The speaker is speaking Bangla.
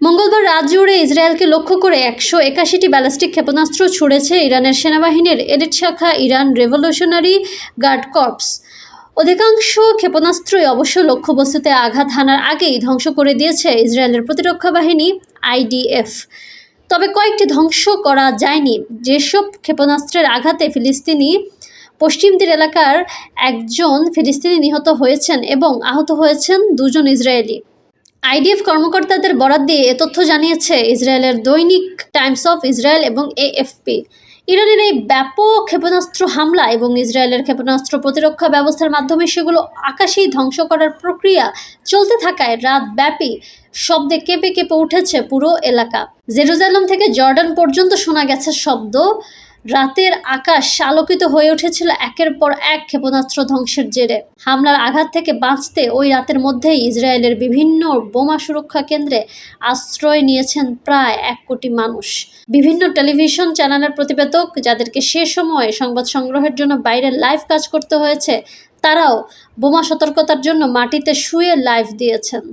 রাত জুড়ে ইসরায়েলকে লক্ষ্য করে একশো একাশিটি ব্যালিস্টিক ক্ষেপণাস্ত্র ছুড়েছে ইরানের সেনাবাহিনীর এডিট শাখা ইরান রেভলিউশনারি গার্ড কর্পস। অধিকাংশ ক্ষেপণাস্ত্রই অবশ্য লক্ষ্যবস্তুতে আঘাত হানার আগেই ধ্বংস করে দিয়েছে ইসরায়েলের প্রতিরক্ষা বাহিনী, আইডিএফ। তবে কয়েকটি ধ্বংস করা যায়নি। যেসব ক্ষেপণাস্ত্রের আঘাতে ফিলিস্তিনি পশ্চিম তীর এলাকার একজন ফিলিস্তিনি নিহত হয়েছেন এবং আহত হয়েছেন দুজন ইসরায়েলি। আইডিএফ কর্মকর্তাদের বরাত দিয়ে এ তথ্য জানিয়েছে ইসরায়েলের দৈনিক টাইমস অফ ইসরায়েল এবং এএফপি। ইরানের এই ব্যাপক ক্ষেপণাস্ত্র হামলা এবং ইসরায়েলের ক্ষেপণাস্ত্র প্রতিরক্ষা ব্যবস্থার মাধ্যমে সেগুলো আকাশেই ধ্বংস করার প্রক্রিয়া চলতে থাকায় রাত ব্যাপী শব্দে কেঁপে কেঁপে উঠেছে পুরো এলাকা। জেরুজালেম থেকে জর্ডান পর্যন্ত শোনা গেছে শব্দ। রাতের আকাশ আলোকিত হয়ে উঠেছিল একের পর এক ক্ষেপণাস্ত্র ধ্বংসের জেরে। হামলার আঘাত থেকে বাঁচতে ওই রাতের মধ্যেই ইসরায়েলের বিভিন্ন বোমা সুরক্ষা কেন্দ্রে আশ্রয় নিয়েছেন প্রায় এক কোটি মানুষ। বিভিন্ন টেলিভিশন চ্যানেলের প্রতিবেদক যাদেরকে সে সময় সংবাদ সংগ্রহের জন্য বাইরে লাইভ কাজ করতে হয়েছে, তারাও বোমা সতর্কতার জন্য মাটিতে শুয়ে লাইভ দিয়েছেন।